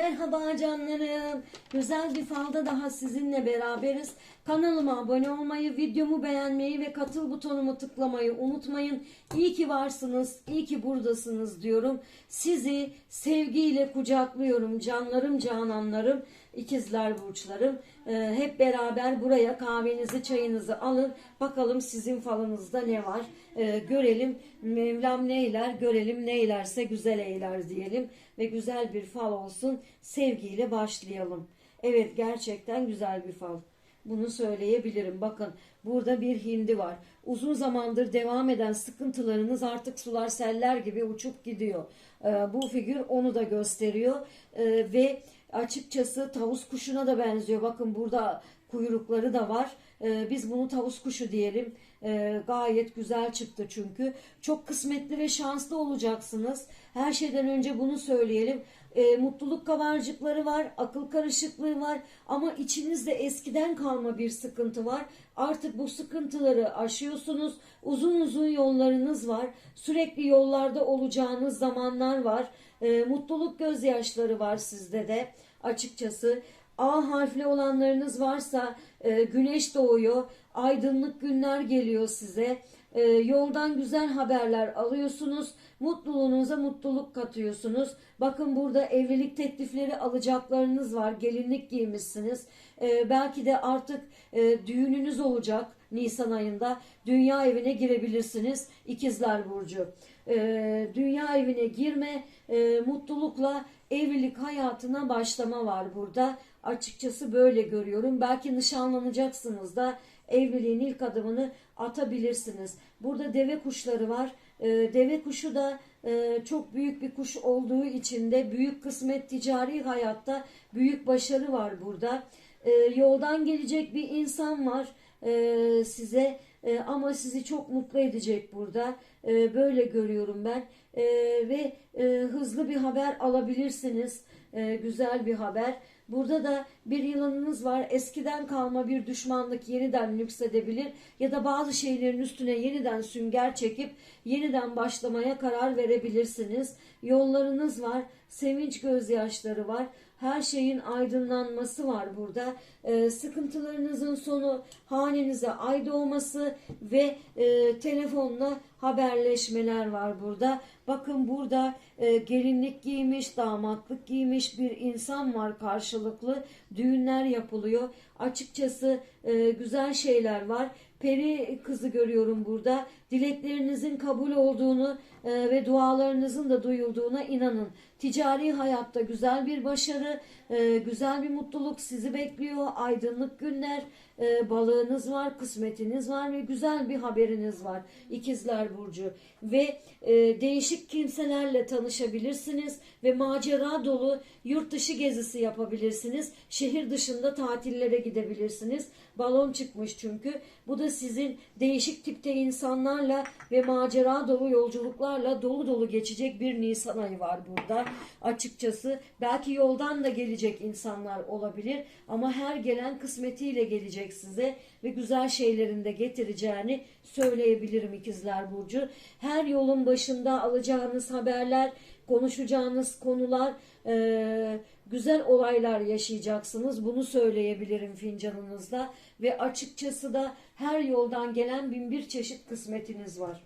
Merhaba canlarım. Güzel bir falda daha sizinle beraberiz. Kanalıma abone olmayı, videomu beğenmeyi ve katıl butonumu tıklamayı unutmayın. İyi ki varsınız, iyi ki buradasınız diyorum. Sizi sevgiyle kucaklıyorum canlarım, cananlarım, ikizler burçlarım. Ee, hep beraber buraya kahvenizi, çayınızı alın. Bakalım sizin falınızda ne var? Ee, görelim Mevlam neyler, görelim neylerse güzel eyler diyelim. Ve güzel bir fal olsun. Sevgiyle başlayalım. Evet gerçekten güzel bir fal. Bunu söyleyebilirim. Bakın burada bir hindi var. Uzun zamandır devam eden sıkıntılarınız artık sular seller gibi uçup gidiyor. Ee, bu figür onu da gösteriyor. Ee, ve açıkçası tavus kuşuna da benziyor. Bakın burada kuyrukları da var. Ee, biz bunu tavus kuşu diyelim. Ee, gayet güzel çıktı çünkü. Çok kısmetli ve şanslı olacaksınız. Her şeyden önce bunu söyleyelim. Ee, mutluluk kavarcıkları var, akıl karışıklığı var ama içinizde eskiden kalma bir sıkıntı var. Artık bu sıkıntıları aşıyorsunuz. Uzun uzun yollarınız var. Sürekli yollarda olacağınız zamanlar var. Ee, mutluluk gözyaşları var sizde de açıkçası. A harfli olanlarınız varsa e, güneş doğuyor, aydınlık günler geliyor size. E, yoldan güzel haberler alıyorsunuz, mutluluğunuza mutluluk katıyorsunuz. Bakın burada evlilik teklifleri alacaklarınız var, gelinlik giymişsiniz. E, belki de artık e, düğününüz olacak Nisan ayında. Dünya evine girebilirsiniz İkizler Burcu. E, dünya evine girme, e, mutlulukla evlilik hayatına başlama var burada. Açıkçası böyle görüyorum. Belki nişanlanacaksınız da evliliğin ilk adımını atabilirsiniz. Burada deve kuşları var. Ee, deve kuşu da e, çok büyük bir kuş olduğu için de büyük kısmet ticari hayatta büyük başarı var burada. Ee, yoldan gelecek bir insan var e, size e, ama sizi çok mutlu edecek burada. E, böyle görüyorum ben E, ve e, hızlı bir haber alabilirsiniz. E, güzel bir haber. Burada da bir yılanınız var. Eskiden kalma bir düşmanlık yeniden nüksedebilir ya da bazı şeylerin üstüne yeniden sünger çekip yeniden başlamaya karar verebilirsiniz. Yollarınız var. Sevinç gözyaşları var. Her şeyin aydınlanması var burada. Ee, sıkıntılarınızın sonu hanenize ay doğması ve e, telefonla haberleşmeler var burada. Bakın burada e, gelinlik giymiş, damatlık giymiş bir insan var karşılıklı. Düğünler yapılıyor. Açıkçası e, güzel şeyler var. Peri kızı görüyorum burada. Dileklerinizin kabul olduğunu e, ve dualarınızın da duyulduğuna inanın. Ticari hayatta güzel bir başarı, e, güzel bir mutluluk sizi bekliyor. Aydınlık günler, e, balığınız var, kısmetiniz var ve güzel bir haberiniz var. İkizler Burcu. Ve e, değişik kimselerle tanışabilirsiniz ve macera dolu yurt dışı gezisi yapabilirsiniz. Şehir dışında tatillere gidebilirsiniz. Balon çıkmış çünkü. Bu da sizin değişik tipte insanlarla ve macera dolu yolculuklarla dolu dolu geçecek bir Nisan ayı var burada. Açıkçası belki yoldan da gelecek insanlar olabilir ama her gelen kısmetiyle gelecek size ve güzel şeylerin de getireceğini söyleyebilirim ikizler burcu. Her yolun başında alacağınız haberler, konuşacağınız konular, eee, güzel olaylar yaşayacaksınız. Bunu söyleyebilirim fincanınızda ve açıkçası da her yoldan gelen bin bir çeşit kısmetiniz var.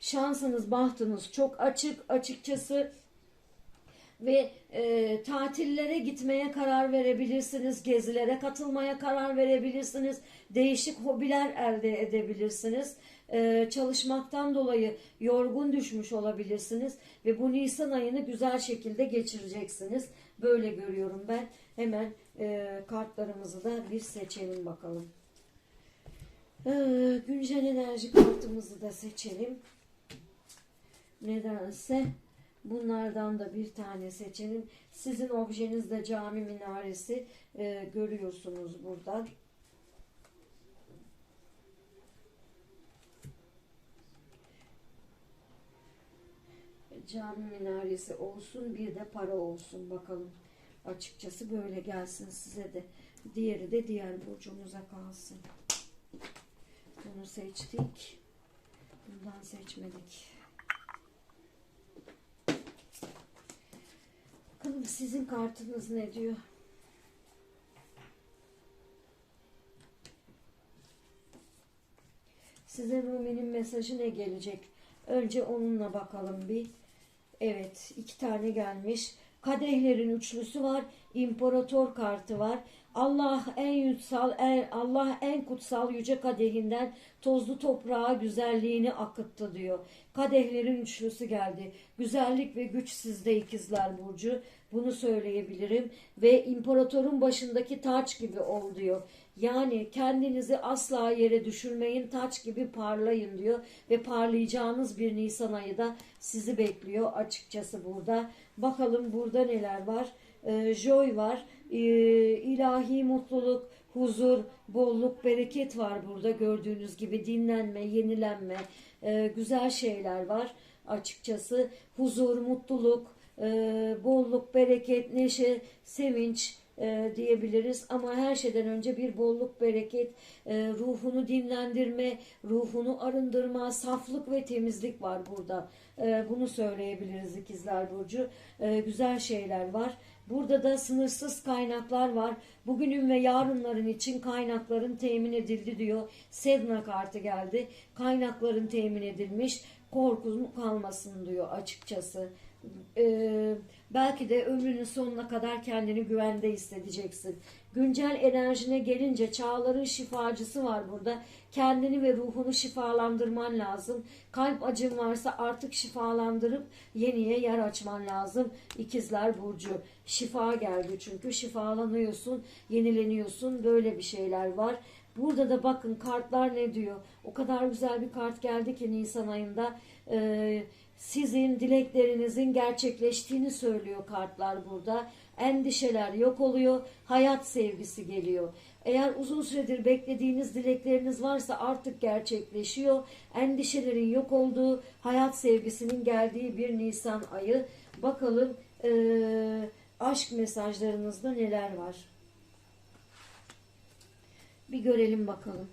Şansınız, bahtınız çok açık açıkçası ve e, tatillere gitmeye karar verebilirsiniz, gezilere katılmaya karar verebilirsiniz, değişik hobiler elde edebilirsiniz. E, çalışmaktan dolayı yorgun düşmüş olabilirsiniz ve bu Nisan ayını güzel şekilde geçireceksiniz. Böyle görüyorum ben. Hemen e, kartlarımızı da bir seçelim bakalım. E, güncel enerji kartımızı da seçelim. Nedense bunlardan da bir tane seçelim. Sizin objenizde cami minaresi e, görüyorsunuz buradan. Cami minaresi olsun bir de para olsun bakalım. Açıkçası böyle gelsin size de. Diğeri de diğer burcumuza kalsın. Bunu seçtik. Bundan seçmedik. Bakalım sizin kartınız ne diyor? Size Rumi'nin mesajı ne gelecek? Önce onunla bakalım bir. Evet, iki tane gelmiş. Kadehlerin üçlüsü var. İmparator kartı var. Allah en yüksel, en, Allah en kutsal yüce kadehinden tozlu toprağa güzelliğini akıttı diyor. Kadehlerin üçlüsü geldi. Güzellik ve güç sizde ikizler burcu. Bunu söyleyebilirim. Ve imparatorun başındaki taç gibi ol diyor. Yani kendinizi asla yere düşürmeyin, taç gibi parlayın diyor. Ve parlayacağınız bir Nisan ayı da sizi bekliyor açıkçası burada. Bakalım burada neler var. Ee, joy var, ee, ilahi mutluluk, huzur, bolluk, bereket var burada gördüğünüz gibi dinlenme, yenilenme, ee, güzel şeyler var açıkçası. Huzur, mutluluk, ee, bolluk, bereket, neşe, sevinç e, diyebiliriz. Ama her şeyden önce bir bolluk, bereket, e, ruhunu dinlendirme, ruhunu arındırma, saflık ve temizlik var burada. E, bunu söyleyebiliriz ikizler Burcu. E, güzel şeyler var. Burada da sınırsız kaynaklar var. Bugünün ve yarınların için kaynakların temin edildi diyor. Sedna kartı geldi. Kaynakların temin edilmiş. Korkun kalmasın diyor açıkçası. Ee, belki de ömrünün sonuna kadar kendini güvende hissedeceksin. Güncel enerjine gelince çağların şifacısı var burada. Kendini ve ruhunu şifalandırman lazım. Kalp acın varsa artık şifalandırıp yeniye yer açman lazım. İkizler Burcu. Şifa geldi çünkü şifalanıyorsun, yenileniyorsun. Böyle bir şeyler var. Burada da bakın kartlar ne diyor. O kadar güzel bir kart geldi ki Nisan ayında. Ee, sizin dileklerinizin gerçekleştiğini söylüyor kartlar burada. Endişeler yok oluyor, hayat sevgisi geliyor. Eğer uzun süredir beklediğiniz dilekleriniz varsa artık gerçekleşiyor. Endişelerin yok olduğu, hayat sevgisinin geldiği bir Nisan ayı. Bakalım eee, aşk mesajlarınızda neler var? Bir görelim bakalım.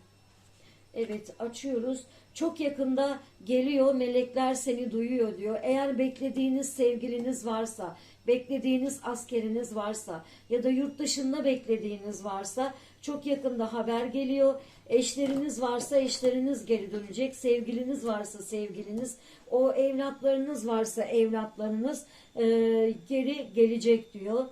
Evet açıyoruz. Çok yakında geliyor melekler seni duyuyor diyor. Eğer beklediğiniz sevgiliniz varsa, beklediğiniz askeriniz varsa ya da yurt dışında beklediğiniz varsa çok yakında haber geliyor. Eşleriniz varsa eşleriniz geri dönecek. Sevgiliniz varsa sevgiliniz, o evlatlarınız varsa evlatlarınız e, geri gelecek diyor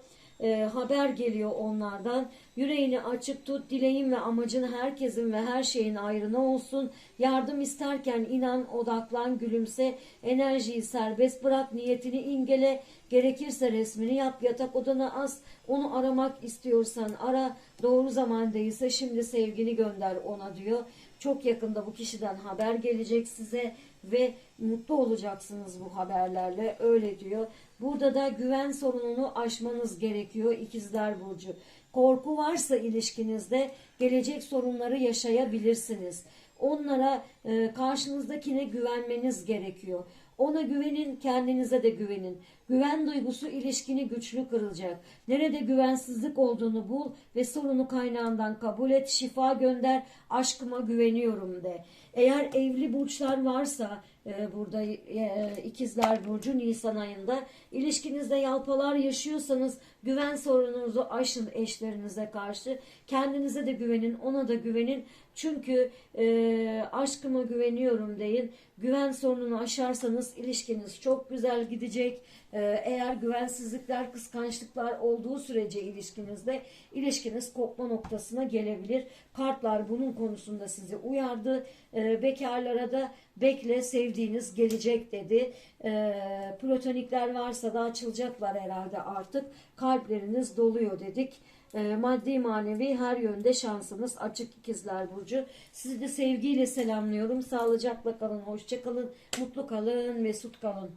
e, haber geliyor onlardan. Yüreğini açık tut, dileğin ve amacın herkesin ve her şeyin ayrına olsun. Yardım isterken inan, odaklan, gülümse, enerjiyi serbest bırak, niyetini ingele, gerekirse resmini yap, yatak odana as, onu aramak istiyorsan ara, doğru zaman değilse şimdi sevgini gönder ona diyor. Çok yakında bu kişiden haber gelecek size ve mutlu olacaksınız bu haberlerle öyle diyor. Burada da güven sorununu aşmanız gerekiyor ikizler burcu. Korku varsa ilişkinizde gelecek sorunları yaşayabilirsiniz. Onlara e, karşınızdakine güvenmeniz gerekiyor. Ona güvenin, kendinize de güvenin. Güven duygusu ilişkini güçlü kırılacak. Nerede güvensizlik olduğunu bul ve sorunu kaynağından kabul et, şifa gönder, aşkıma güveniyorum de. Eğer evli burçlar varsa e, burada e, ikizler burcu Nisan ayında ilişkinizde yalpalar yaşıyorsanız güven sorununuzu aşın eşlerinize karşı. Kendinize de güvenin, ona da güvenin. Çünkü e, aşkıma güveniyorum deyin. Güven sorununu aşarsanız ilişkiniz çok güzel gidecek. E, eğer güvensizlikler, kıskançlıklar olduğu sürece ilişkinizde ilişkiniz kopma noktasına gelebilir. Kartlar bunun konusunda sizi uyardı. E, bekarlara da bekle sevdiğiniz gelecek dedi. E, platonikler varsa da açılacaklar herhalde artık. Kalpleriniz doluyor dedik. E, maddi manevi her yönde şansınız açık ikizler burcu. Sizi de sevgiyle selamlıyorum. Sağlıcakla kalın, hoşça kalın, mutlu kalın, mesut kalın.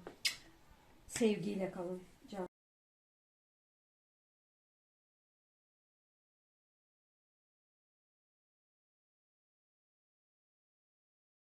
Sevgiyle kalın.